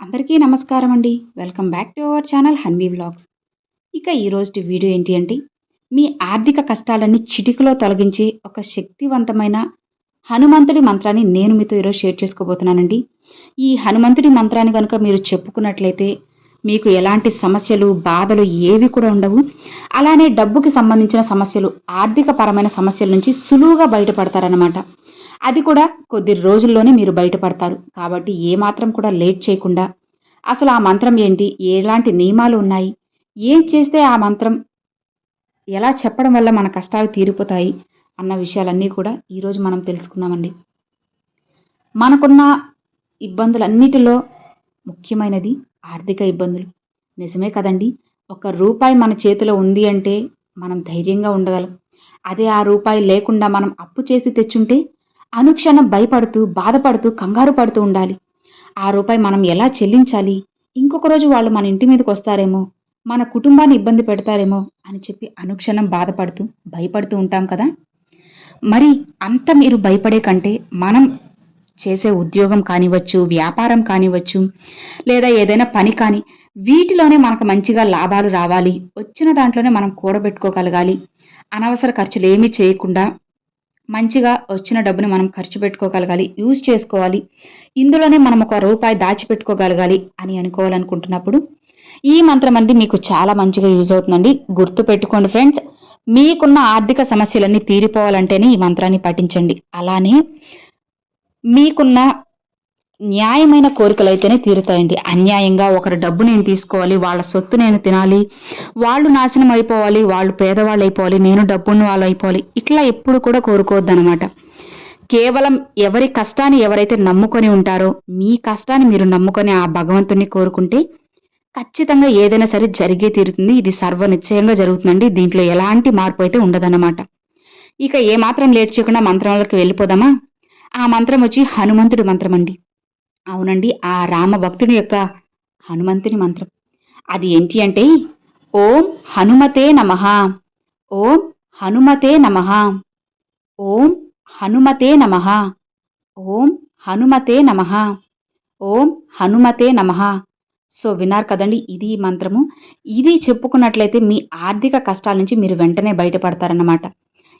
అందరికీ నమస్కారం అండి. Welcome back to our channel Hanvi vlogs. ఇక ఈరోజు వీడియో ఏంటి అంటే మీ ఆర్థిక కష్టాలన్నీ చిటికలో తొలగించి ఒక శక్తివంతమైన హనుమంతుడి మంత్రాన్ని నేను మీతో ఈరోజు షేర్ చేసుకోబోతున్నానండి. ఈ హనుమంతుడి మంత్రాన్ని కనుక మీరు చెప్పుకున్నట్లయితే మీకు ఎలాంటి సమస్యలు బాధలు ఏవి కూడా ఉండవు. అలానే డబ్బుకి సంబంధించిన సమస్యలు ఆర్థిక పరమైన సమస్యల నుంచి సులువుగా బయటపడతారనమాట అది కూడా కొద్ది రోజుల్లోనే మీరు బయటపడతారు. కాబట్టి ఏమాత్రం కూడా లేట్ చేయకుండా. అసలు ఆ మంత్రం ఏంటి? ఎలాంటి నియమాలు ఉన్నాయి? ఏం చేస్తే ఆ మంత్రం ఎలా చెప్పడం వల్ల మన కష్టాలు తీరిపోతాయి? అన్న విషయాలన్నీ కూడా ఈరోజు మనం తెలుసుకుందామండి. మనకున్న ఇబ్బందులన్నిటిలో ముఖ్యమైనది ఆర్థిక ఇబ్బందులు. నిజమే కదండి? ఒక రూపాయి మన చేతిలో ఉంది అంటే మనం ధైర్యంగా ఉండగలం. అదే ఆ రూపాయి లేకుండా మనం అప్పు చేసి తెచ్చుంటే అనుక్షణం భయపడుతూ బాధపడుతూ కంగారు పడుతూ ఉండాలి. ఆ రూపాయి మనం ఎలా చెల్లించాలి? ఇంకొక రోజు వాళ్ళు మన ఇంటి మీదకి వస్తారేమో మన కుటుంబాన్ని ఇబ్బంది పెడతారేమో అని చెప్పి అనుక్షణం బాధపడుతూ భయపడుతూ ఉంటాం కదా? మరి అంత మీరు భయపడే కంటే మనం చేసే ఉద్యోగం కానివచ్చు వ్యాపారం కానివచ్చు లేదా ఏదైనా పని కానీ వీటిలోనే మనకు మంచిగా లాభాలు రావాలి వచ్చిన దాంట్లోనే మనం కూడబెట్టుకోగలగాలి. అనవసర ఖర్చులు ఏమీ చేయకుండా మంచిగా వచ్చిన డబ్బుని మనం ఖర్చు పెట్టుకోగలగాలి యూజ్ చేసుకోవాలి. ఇందులోనే మనం ఒక రూపాయి దాచిపెట్టుకోగలగాలి అని అనుకోవాలనుకుంటున్నప్పుడు ఈ మంత్రం అనేది మీకు చాలా మంచిగా యూజ్ అవుతుందండి. గుర్తు పెట్టుకోండి ఫ్రెండ్స్. మీకున్న ఆర్థిక సమస్యలన్నీ తీరిపోవాలంటేనే ఈ మంత్రాన్ని పఠించండి. అలానే మీకున్న న్యాయమైన కోరికలు అయితేనే తీరుతాయండి. అన్యాయంగా ఒకరి డబ్బు నేను తీసుకోవాలి వాళ్ళ సొత్తు నేను తినాలి వాళ్ళు నాశనం అయిపోవాలి వాళ్ళు పేదవాళ్ళు అయిపోవాలి నేను డబ్బున్న వాళ్ళు అయిపోవాలి. ఇట్లా ఎప్పుడు కూడా కోరుకోవద్దనమాట కేవలం ఎవరి కష్టాన్ని ఎవరైతే నమ్ముకొని ఉంటారో మీ కష్టాన్ని మీరు నమ్ముకొని ఆ భగవంతుని కోరుకుంటే ఖచ్చితంగా ఏదైనా సరే జరిగే తీరుతుంది. ఇది సర్వ నిశ్చయంగా జరుగుతుందండి. దీంట్లో ఎలాంటి మార్పు అయితే ఉండదన్నమాట. ఇక ఏమాత్రం లేట్ చేయకుండా మంత్రాలకు వెళ్ళిపోదామా? ఆ మంత్రం వచ్చి హనుమంతుడి మంత్రం అండి అవునండి. ఆ రామ భక్తుని యొక్క హనుమంతుని మంత్రం. అది ఏంటి అంటే ఓం హనుమతే నమ. ఓం హనుమతే నమ. ఓం హనుమతే నమ. ఓం హనుమతే నమ. ఓం హనుమతే నమ. సో విన్నారు కదండి ఇది మంత్రము. ఇది చెప్పుకున్నట్లయితే మీ ఆర్థిక కష్టాల నుంచి మీరు వెంటనే బయటపడతారన్నమాట.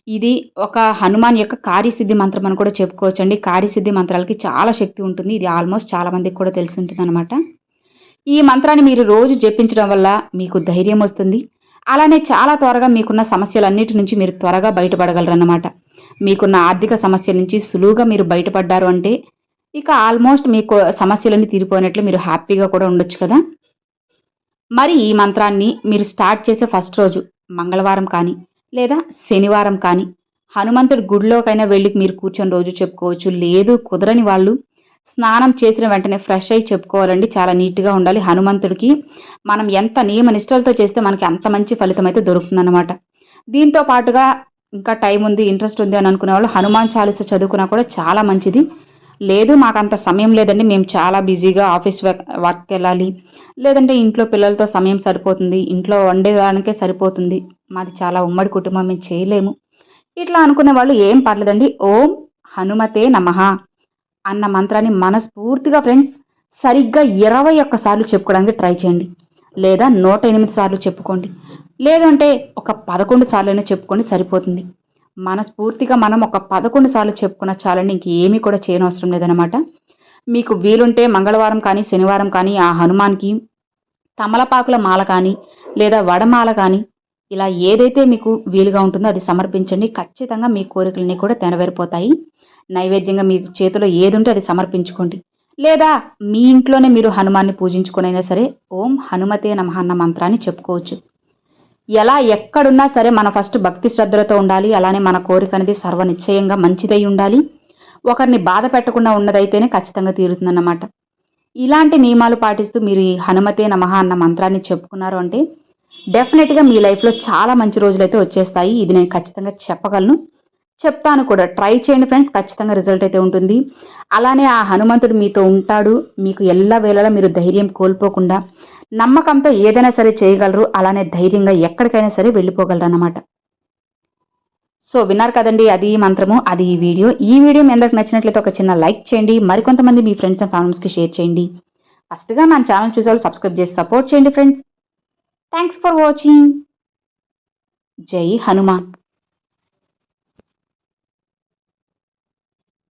ఇది ఒక హనుమాన్ యొక్క కార్యసిద్ధి మంత్రం అని కూడా చెప్పుకోవచ్చండి. కార్యసిద్ధి మంత్రాలకి చాలా శక్తి ఉంటుంది. ఇది ఆల్మోస్ట్ చాలా మందికి కూడా తెలిసి ఉంటుంది అనమాట ఈ మంత్రాన్ని మీరు రోజు జపించడం వల్ల మీకు ధైర్యం వస్తుంది. అలానే చాలా త్వరగా మీకున్న సమస్యలన్నిటి నుంచి మీరు త్వరగా బయటపడగలరన్నమాట. మీకున్న ఆర్థిక సమస్య నుంచి సులువుగా మీరు బయటపడ్డారు అంటే ఇక ఆల్మోస్ట్ మీకు సమస్యలన్నీ తీరిపోయినట్లు మీరు హ్యాపీగా కూడా ఉండొచ్చు కదా. మరి ఈ మంత్రాన్ని మీరు స్టార్ట్ చేసే ఫస్ట్ రోజు మంగళవారం కానీ లేదా శనివారం కానీ. హనుమంతుడి గుడిలోకైనా వెళ్ళి మీరు కూర్చొని రోజు చెప్పుకోవచ్చు. లేదు కుదరని వాళ్ళు స్నానం చేసిన వెంటనే ఫ్రెష్ అయ్యి చెప్పుకోవాలండి. చాలా నీట్గా ఉండాలి హనుమంతుడికి. మనం ఎంత నియమ నిష్టలతో చేస్తే మనకి అంత మంచి ఫలితం అయితే దొరుకుతుందన్నమాట. దీంతో పాటుగా ఇంకా టైం ఉంది ఇంట్రెస్ట్ ఉంది అని అనుకునే వాళ్ళు హనుమాన్ చాలీస చదువుకున్నా కూడా చాలా మంచిది. లేదు మాకు అంత సమయం లేదండి. మేము చాలా బిజీగా ఆఫీస్ వర్క్ వెళ్ళాలి. లేదంటే ఇంట్లో పిల్లలతో సమయం సరిపోతుంది. ఇంట్లో వండేదానికే సరిపోతుంది. మాది చాలా ఉమ్మడి కుటుంబం మేము చేయలేము. ఇట్లా అనుకునే వాళ్ళు ఏం పర్లేదండి. ఓం హనుమతే నమ అన్న మంత్రాన్ని మనస్ఫూర్తిగా ఫ్రెండ్స్ సరిగ్గా ఇరవై ఒక్కసార్లు చెప్పుకోవడానికి ట్రై చేయండి. లేదా నూట ఎనిమిది సార్లు చెప్పుకోండి. లేదంటే ఒక పదకొండు సార్లు అయినా చెప్పుకోండి సరిపోతుంది. మనస్ఫూర్తిగా మనం ఒక పదకొండు సార్లు చెప్పుకున్న చాలండి. ఇంకేమీ కూడా చేయనవసరం లేదనమాట మీకు వీలుంటే మంగళవారం కానీ శనివారం కానీ ఆ హనుమాన్కి తమలపాకుల మాల కానీ లేదా వడమాల కానీ ఇలా ఏదైతే మీకు వీలుగా ఉంటుందో అది సమర్పించండి. ఖచ్చితంగా మీ కోరికలన్నీ కూడా నెరవేరిపోతాయి నైవేద్యంగా మీ చేతిలో ఏది ఉంటే అది సమర్పించుకోండి. లేదా మీ ఇంట్లోనే మీరు హనుమాన్ని పూజించుకునైనా సరే ఓం హనుమతే నమ అన్న మంత్రాన్ని చెప్పుకోవచ్చు. ఎలా ఎక్కడున్నా సరే మన ఫస్ట్ భక్తి శ్రద్ధలతో ఉండాలి. అలానే మన కోరిక అనేది సర్వనిశ్చయంగా మంచిదై ఉండాలి. ఒకరిని బాధ పెట్టకుండా ఉన్నదైతేనే ఖచ్చితంగా తీరుతుందన్నమాట. ఇలాంటి నియమాలు పాటిస్తూ మీరు ఈ హనుమతే నమః అన్న మంత్రాన్ని చెప్పుకున్నారు అంటే డెఫినెట్గా మీ లైఫ్లో చాలా మంచి రోజులైతే వచ్చేస్తాయి. ఇది నేను ఖచ్చితంగా చెప్పగలను. చెప్తాను కూడా. ట్రై చేయండి ఫ్రెండ్స్ ఖచ్చితంగా రిజల్ట్ అయితే ఉంటుంది. అలానే ఆ హనుమంతుడు మీతో ఉంటాడు. మీకు ఎల్ల వేళలా మీరు ధైర్యం కోల్పోకుండా నమ్మకంతో ఏదైనా సరే చేయగలరు. అలానే ధైర్యంగా ఎక్కడికైనా సరే వెళ్ళిపోగలరు అన్నమాట. సో విన్నారు కదండి అది ఈ మంత్రము అది ఈ వీడియో. ఈ వీడియో మీ అందరికి నచ్చినట్లయితే ఒక చిన్న లైక్ చేయండి. మరికొంతమంది మీ ఫ్రెండ్స్ అండ్ ఫ్యామిలీస్కి షేర్ చేయండి. ఫస్ట్గా మన ఛానల్ చూసేవాళ్ళు సబ్స్క్రైబ్ చేసి సపోర్ట్ చేయండి ఫ్రెండ్స్ థ్యాంక్స్ ఫర్ వాచింగ్ జై హనుమాన్.